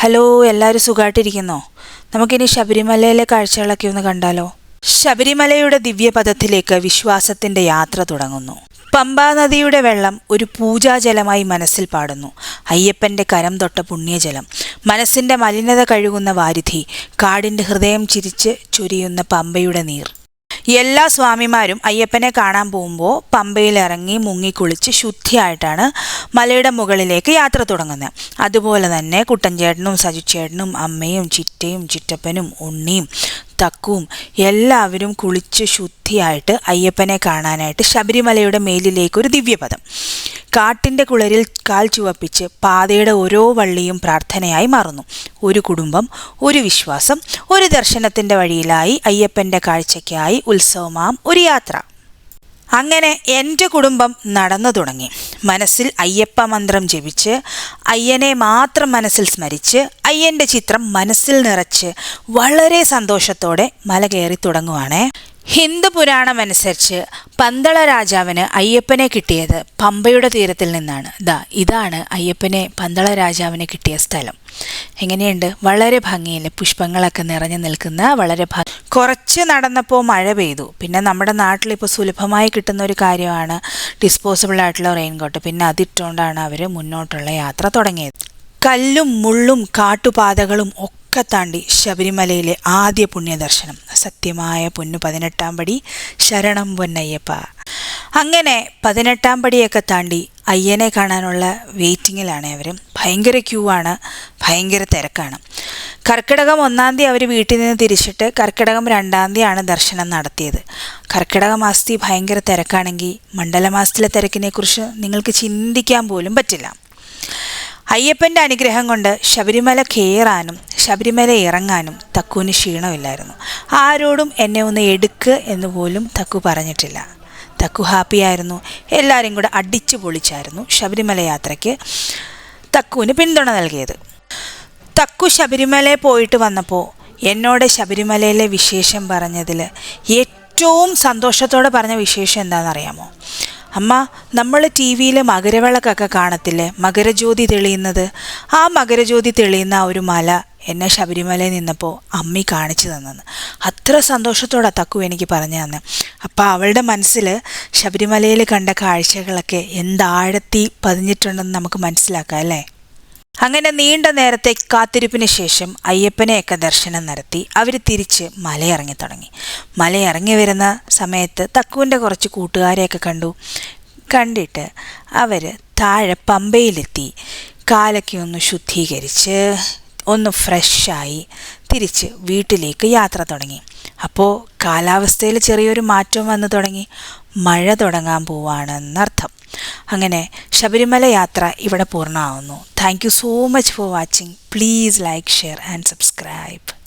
Hello എല്ലാവരും സുഖമായിട്ടിരിക്കുന്നോ നമുക്കിനി ശബരിമലയിലെ കാഴ്ചകളൊക്കെ ഒന്ന് കണ്ടാലോ? ശബരിമലയുടെ ദിവ്യപഥത്തിലേക്ക് വിശ്വാസത്തിന്റെ യാത്ര തുടങ്ങുന്നു. പമ്പാ നദിയുടെ വെള്ളം ഒരു പൂജാജലമായി മനസ്സിൽ പാടുന്നു. അയ്യപ്പന്റെ കരം തൊട്ട പുണ്യജലം. മനസ്സിന്റെ മലിനത കഴുകുന്ന വാരിധി കാടിന്റെ ഹൃദയം ചിരിച്ച് ചൊരിയുന്ന പമ്പയുടെ നീർ. എല്ലാ സ്വാമിമാരും അയ്യപ്പനെ കാണാൻ പോകുമ്പോൾ ഇറങ്ങി മുങ്ങിക്കുളിച്ച് ശുദ്ധിയായിട്ടാണ് മലയുടെ മുകളിലേക്ക് യാത്ര തുടങ്ങുന്നത് അതുപോലെ തന്നെ കുട്ടൻചേട്ടനും സജിച്ചേട്ടനും അമ്മയും ചിറ്റയും ചിറ്റപ്പനും ഉണ്ണിയും തക്കുവും എല്ലാവരും കുളിച്ച് ശുദ്ധിയായിട്ട് അയ്യപ്പനെ കാണാനായിട്ട് ശബരിമലയുടെ മേലിലേക്ക് ഒരു ദിവ്യപദം കാട്ടിന്റെ കുളരിൽ കാൽ ചുവപ്പിച്ച് പാതയുടെ ഓരോ വള്ളിയും പ്രാർത്ഥനയായി മാറുന്നു. ഒരു കുടുംബം ഒരു വിശ്വാസം ഒരു ദർശനത്തിന്റെ വഴിയിലായി അയ്യപ്പന്റെ കാഴ്ചയ്ക്കായി ഉത്സവമാം ഒരു യാത്ര. അങ്ങനെ എന്റെ കുടുംബം നടന്നു തുടങ്ങി. മനസ്സിൽ അയ്യപ്പ മന്ത്രം ജപിച്ച് അയ്യനെ മാത്രം മനസ്സിൽ സ്മരിച്ച് അയ്യന്റെ ചിത്രം മനസ്സിൽ നിറച്ച് വളരെ സന്തോഷത്തോടെ മല കയറി തുടങ്ങുവാണേ. ഹിന്ദു പുരാണം അനുസരിച്ച് പന്തള രാജാവിന് അയ്യപ്പനെ കിട്ടിയത് പമ്പയുടെ തീരത്തിൽ നിന്നാണ്. ദാ ഇതാണ് അയ്യപ്പനെ പന്തള രാജാവിന് കിട്ടിയ സ്ഥലം. എങ്ങനെയുണ്ട്? വളരെ ഭംഗിയല്ലേ? പുഷ്പങ്ങളൊക്കെ നിറഞ്ഞു നിൽക്കുന്ന വളരെ ഭ കുറച്ച് നടന്നപ്പോൾ മഴ പെയ്തു. പിന്നെ നമ്മുടെ നാട്ടിൽ ഇപ്പോൾ സുലഭമായി കിട്ടുന്ന ഒരു കാര്യമാണ് ഡിസ്പോസിബിൾ ആയിട്ടുള്ള റെയിൻകോട്ട് പിന്നെ അതിട്ടുകൊണ്ടാണ് അവർ മുന്നോട്ടുള്ള യാത്ര തുടങ്ങിയത്. കല്ലും മുള്ളും കാട്ടുപാതകളും ഒക്കെ താണ്ടി ശബരിമലയിലെ ആദ്യ പുണ്യദർശനം. സത്യമായ പൊന്നു പതിനെട്ടാം പടി ശരണം പൊന്നയ്യപ്പ. അങ്ങനെ പതിനെട്ടാം പടിയൊക്കെ താണ്ടി അയ്യനെ കാണാനുള്ള വെയിറ്റിങ്ങിലാണ് അവർ ഭയങ്കര ക്യൂ ആണ്. ഭയങ്കര തിരക്കാണ്. കർക്കിടകം ഒന്നാം തീയതി അവർ വീട്ടിൽ നിന്ന് തിരിച്ചിട്ട് കർക്കിടകം രണ്ടാം തീയതിയാണ് ദർശനം നടത്തിയത്. കർക്കിടക മാസത്തിൽ ഭയങ്കര തിരക്കാണെങ്കിൽ മണ്ഡലമാസത്തിലെ തിരക്കിനെക്കുറിച്ച് നിങ്ങൾക്ക് ചിന്തിക്കാൻ പോലും പറ്റില്ല. അയ്യപ്പന്റെ അനുഗ്രഹം കൊണ്ട് ശബരിമല കയറാനും ശബരിമല ഇറങ്ങാനും തക്കുവിന് ക്ഷീണമില്ലായിരുന്നു. ആരോടും എന്നെ ഒന്ന് എടുക്ക് എന്ന് പോലും തക്കു പറഞ്ഞിട്ടില്ല. തക്കു ഹാപ്പിയായിരുന്നു എല്ലാവരും കൂടെ അടിച്ചു പൊളിച്ചായിരുന്നു ശബരിമല യാത്രയ്ക്ക് തക്കുവിന് പിന്തുണ നൽകിയത്. തക്കു ശബരിമലയിൽ പോയിട്ട് വന്നപ്പോൾ എന്നോട് ശബരിമലയിലെ വിശേഷം പറഞ്ഞതിൽ ഏറ്റവും സന്തോഷത്തോടെ പറഞ്ഞ വിശേഷം എന്താണെന്നറിയാമോ? അമ്മ നമ്മൾ ടി വിയിൽ മകരവിളക്കൊക്കെ കാണത്തില്ലേ? മകരജ്യോതി തെളിയുന്നത്. ആ മകരജ്യോതി തെളിയുന്ന ആ ഒരു മല എന്നെ ശബരിമലയിൽ നിന്നപ്പോൾ അമ്മി കാണിച്ചു തന്നെന്ന് അത്ര സന്തോഷത്തോടെ തക്കു എനിക്ക് പറഞ്ഞു തന്നെ. അപ്പോൾ അവളുടെ മനസ്സിൽ ശബരിമലയിൽ കണ്ട കാഴ്ചകളൊക്കെ എന്താഴത്തി പതിഞ്ഞിട്ടുണ്ടെന്ന് നമുക്ക് മനസ്സിലാക്കാം അല്ലേ? അങ്ങനെ നീണ്ട നേരത്തെ കാത്തിരിപ്പിന് ശേഷം അയ്യപ്പനെയൊക്കെ ദർശനം നടത്തി. അവർ തിരിച്ച് മലയിറങ്ങി തുടങ്ങി. മലയിറങ്ങി വരുന്ന സമയത്ത് തക്കുവിന്റെ കുറച്ച് കൂട്ടുകാരെയൊക്കെ കണ്ടു. കണ്ടിട്ട് അവർ താഴെ പമ്പയിലെത്തി. കാലൊക്കെ ഒന്ന് ശുദ്ധീകരിച്ച് ഒന്ന് ഫ്രഷായി തിരിച്ച് വീട്ടിലേക്ക് യാത്ര തുടങ്ങി. അപ്പോൾ കാലാവസ്ഥയിൽ ചെറിയൊരു മാറ്റം വന്നു തുടങ്ങി. മഴ തുടങ്ങാൻ പോവാണെന്നർത്ഥം. അങ്ങനെ ശബരിമല യാത്ര ഇവിടെ പൂർണമാവുന്നു. Thank you so much for watching please like share and subscribe